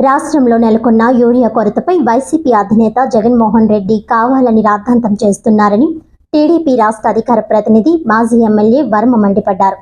రాష్ట్రంలో నెలకొన్న urea కొరతపై YCP అధినేత జగన్మోహన్ రెడ్డి కావాలని రాద్ధాంతం చేస్తున్నారని టీడీపీ రాష్ట్ర అధికార ప్రతినిధి మాజీ ఎమ్మెల్యే వర్మ మండిపడ్డారు.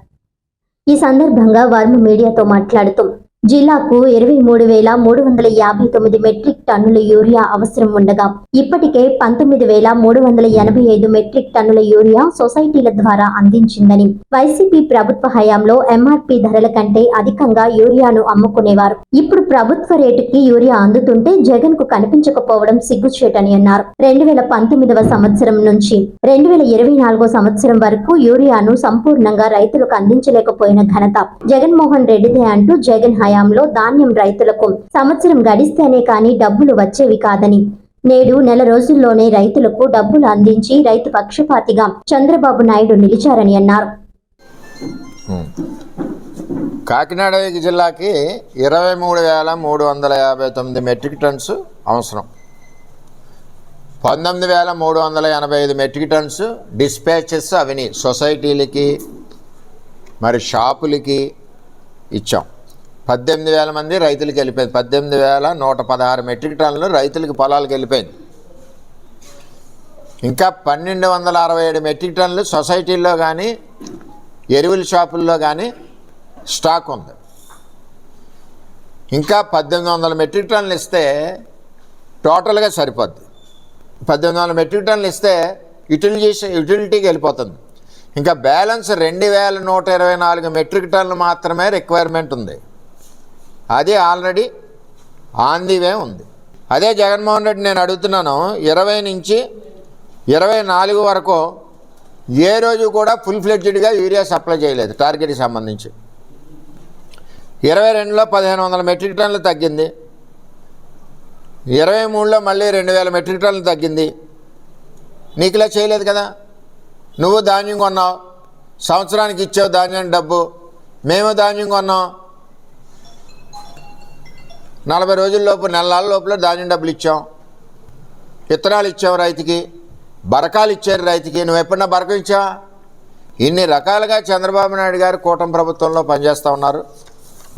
ఈ సందర్భంగా వర్మ మీడియాతో మాట్లాడుతూ జిల్లాకు ఇరవై మూడు వేల మూడు వందల యాభై తొమ్మిది మెట్రిక్ టన్నుల యూరియా అవసరం ఉండగా ఇప్పటికే పంతొమ్మిది వేల మూడు వందల ఎనభై ఐదు మెట్రిక్ టన్నుల యూరియా సొసైటీల ద్వారా అందించిందని. వైసీపీ ప్రభుత్వ హయాంలో ఎంఆర్పి ధరల కంటే అధికంగా యూరియాను అమ్ముకునేవారు. ఇప్పుడు ప్రభుత్వ రేటుకి యూరియా అందుతుంటే జగన్కు కనిపించకపోవడం సిగ్గుచేటని అన్నారు. రెండు వేల పంతొమ్మిదవ సంవత్సరం నుంచి రెండు వేల ఇరవై నాలుగో సంవత్సరం వరకు యూరియాను సంపూర్ణంగా రైతులకు అందించలేకపోయిన ఘనత జగన్మోహన్ రెడ్డిదే అంటూ జగన్ హయాంలో ధాన్యం రైతులకు సంవత్సరం గడిస్తేనే కానీ డబ్బులు వచ్చేవి కాదని. నేడు నెల రోజుల్లోనే రైతులకు డబ్బులు అందించి రైతు పక్షపాతిగా చంద్రబాబు నాయుడు నిలిచారని అన్నారు. కాకినాడ జిల్లాకి ఇరవై మూడు వేల మూడు వందల యాభై తొమ్మిది మెట్రిక్ టన్స్ అవసరం. పంతొమ్మిది వేల మూడు వందల ఎనభై ఐదు మెట్రిక్ టన్స్ డిస్పాచెస్ అవని సొసైటీలకి మరి షాపులకి ఇచ్చాం. పద్దెనిమిది వేల మంది రైతులకు వెళ్ళిపోయింది. పద్దెనిమిది వేల నూట పదహారు మెట్రిక్ టన్నులు రైతులకి పొలాలకు వెళ్ళిపోయింది. ఇంకా పన్నెండు వందల అరవై ఏడు మెట్రిక్ టన్నులు సొసైటీల్లో కానీ ఎరువుల షాపుల్లో కానీ స్టాక్ ఉంది. ఇంకా పద్దెనిమిది వందల మెట్రిక్ టన్నులు ఇస్తే టోటల్గా సరిపోద్ది. పద్దెనిమిది వందల మెట్రిక్ టన్నులు ఇస్తే యూటిలిటీ యూటిలిటీకి వెళ్ళిపోతుంది. ఇంకా బ్యాలెన్స్ రెండు వేల నూట ఇరవై నాలుగు మెట్రిక్ టన్నులు మాత్రమే రిక్వైర్మెంట్ ఉంది. అదే ఆల్రెడీ ఆన్ ది వే ఉంది. అదే జగన్మోహన్ రెడ్డి నేను అడుగుతున్నాను ఇరవై నుంచి ఇరవై నాలుగు వరకు ఏ రోజు కూడా ఫుల్ ఫ్లెడ్జ్డ్గా యూరియా సప్లై చేయలేదు టార్గెట్కి సంబంధించి. ఇరవై రెండులో పదిహేను వందల మెట్రిక్ టన్నులు తగ్గింది. ఇరవై మూడులో మళ్ళీ రెండు వేల మెట్రిక్ టన్నులు తగ్గింది. నీకులా చేయలేదు కదా? నువ్వు ధాన్యం కొన్నావు సంవత్సరానికి ఇచ్చావు ధాన్యం డబ్బు మేము ధాన్యం కొన్నాం నలభై రోజుల లోపు నెలల లోపల ధాన్యం డబ్బులు ఇచ్చాం. విత్తనాలు ఇచ్చాం రైతుకి. బరకాలు ఇచ్చారు రైతుకి. నువ్వు ఎప్పుడన్నా బరకం ఇచ్చావా ఇన్ని రకాలుగా చంద్రబాబు నాయుడు గారు కూటమి ప్రభుత్వంలో పనిచేస్తూ ఉన్నారు.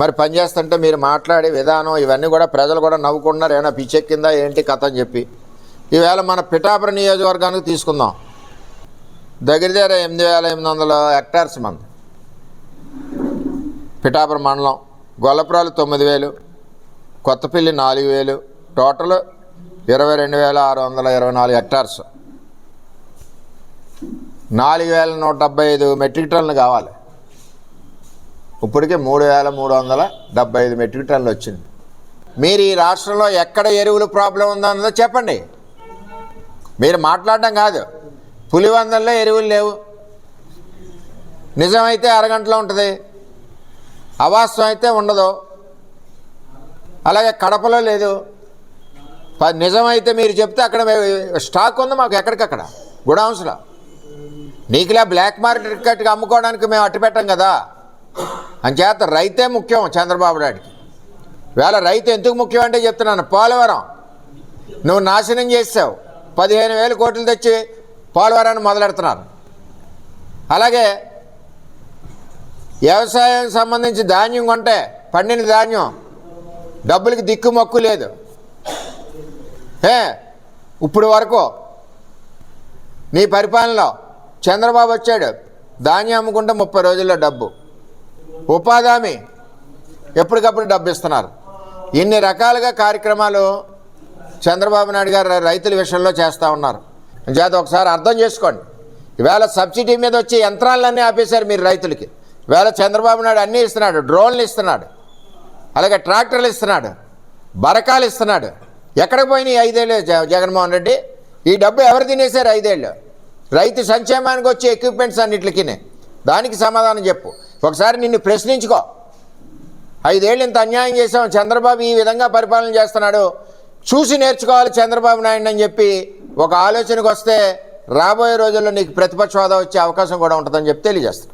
మరి పనిచేస్తుంటే మీరు మాట్లాడే విధానం ఇవన్నీ కూడా ప్రజలు కూడా నవ్వుకుంటున్నారు. ఏమైనా పిచ్చెక్కిందా? ఏంటి కథ అని చెప్పి. ఈవేళ మన పిఠాపురం నియోజకవర్గానికి తీసుకుందాం. దగ్గర దగ్గర ఎనిమిది వేల ఎనిమిది వందల హెక్టార్స్ మంది. పిఠాపురం మండలం గొల్లపురాలు తొమ్మిది వేలు. కొత్తపల్లి నాలుగు వేలు. టోటల్ ఇరవై రెండు వేల ఆరు వందల ఇరవై నాలుగు హెక్టార్స్. నాలుగు వేల నూట డెబ్బై ఐదు మెట్రిక్ టన్నులు కావాలి. ఇప్పటికే మూడు వేల మూడు వందల డెబ్బై ఐదు మెట్రిక్ టన్నులు వచ్చింది. మీరు ఈ రాష్ట్రంలో ఎక్కడ ఎరువులు ప్రాబ్లం ఉందన్నదో చెప్పండి. మీరు మాట్లాడడం కాదు. పులివందల్లో ఎరువులు లేవు. నిజమైతే అరగంటలో ఉంటుంది. అవాస్తవం అయితే ఉండదు. అలాగే కడపలో లేదు. నిజమైతే మీరు చెప్తే అక్కడ స్టాక్ ఉంది మాకు ఎక్కడికక్కడ? గుడౌన్స్లో. నీకులా బ్లాక్ మార్కెట్కి అమ్ముకోవడానికి మేము అట్టపెట్టం కదా. అంచేత రైతే ముఖ్యం చంద్రబాబు నాయుడికి. వేళ రైతు ఎందుకు ముఖ్యం అంటే చెప్తున్నాను. పోలవరం. నువ్వు నాశనం చేసావు. పదిహేను వేల కోట్లు తెచ్చి పోలవరాన్ని మొదలెడుతున్నారు. అలాగే వ్యవసాయం సంబంధించి ధాన్యం కొంటే పండిన ధాన్యం డబ్బులకి దిక్కు మొక్కు లేదు. ఏ ఇప్పుడు వరకు నీ పరిపాలనలో చంద్రబాబు వచ్చాడు ధాన్యం అమ్ముకుంటే ముప్పై రోజుల్లో డబ్బు. ఉపాధి హామీ ఎప్పటికప్పుడు డబ్బు ఇస్తున్నారు ఇన్ని రకాలుగా కార్యక్రమాలు చంద్రబాబు నాయుడు గారు రైతుల విషయంలో చేస్తూ ఉన్నారు. చేత ఒకసారి అర్థం చేసుకోండి. ఇవాళ సబ్సిడీ మీద వచ్చే యంత్రాలన్నీ ఆపేశారు మీరు రైతులకి. ఇవాళ చంద్రబాబు నాయుడు అన్నీ ఇస్తున్నాడు డ్రోన్లు ఇస్తున్నాడు. అలాగే ట్రాక్టర్లు ఇస్తున్నాడు బరకాలు ఇస్తున్నాడు. ఎక్కడికి పోయినాయి ఐదేళ్ళు జగన్మోహన్ రెడ్డి? ఈ డబ్బు ఎవరు తినేశారు ఐదేళ్ళు? రైతు సంక్షేమానికి వచ్చే ఎక్విప్మెంట్స్ అన్నిటికి దానికి సమాధానం చెప్పు. ఒకసారి నిన్ను ప్రశ్నించుకో. ఐదేళ్ళు ఇంత అన్యాయం చేసాం చంద్రబాబు ఈ విధంగా పరిపాలన చేస్తున్నాడు. చూసి నేర్చుకోవాలి చంద్రబాబు నాయుడు అని చెప్పి ఒక ఆలోచనకు వస్తే రాబోయే రోజుల్లో నీకు ప్రతిపక్ష హోదా వచ్చే అవకాశం కూడా ఉంటుందని చెప్పి తెలియజేస్తాను